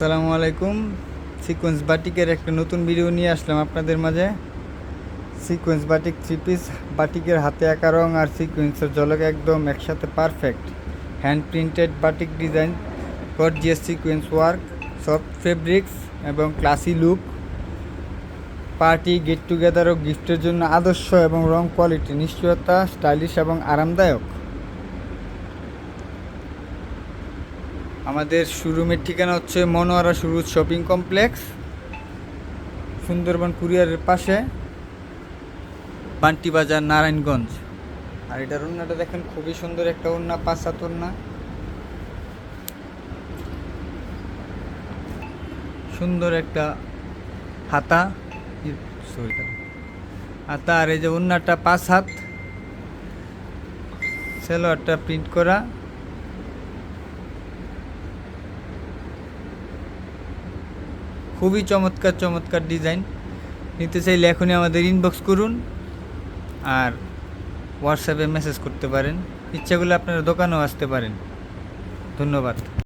আসসালামু আলাইকুম। সিকোয়েন্স বাটিকের একটা নতুন ভিডিও নিয়ে আসলাম আপনাদের মাঝে। সিকোয়েন্স বাটিক থ্রি পিস বাটিকের হাতে আঁকা রং আর সিকোয়েন্সের ঝলক একদম একসাথে perfect hand printed batik design gorgeous sequence work soft fabrics এবং classy look party get together ও গিফটের জন্য আদর্শ এবং রং কোয়ালিটি নিশ্চয়তা স্টাইলিশ এবং আরামদায়ক। আমাদের শোরুমের ঠিকানা হচ্ছে মনোয়ারা সুরুজ শপিং কমপ্লেক্স, সুন্দরবন কুরিয়ারের পাশে, বান্টি বাজার, নারায়ণগঞ্জ। আর এটার ওড়নাটা দেখেন, খুবই সুন্দর একটা ওড়না পাঁচ সাত ওড়না। সুন্দর একটা হাতা সরি হাতা। আর এই যে ওড়নাটা পাঁচ হাত সেলোয়ারটা প্রিন্ট করা। খুবই চমৎকার চমৎকার ডিজাইন নিতে চাইলে এখনই আমাদের ইনবক্স করুন আর হোয়াটসঅ্যাপে মেসেজ করতে পারেন। ইচ্ছাগুলো আপনারা দোকানেও আসতে পারেন। ধন্যবাদ।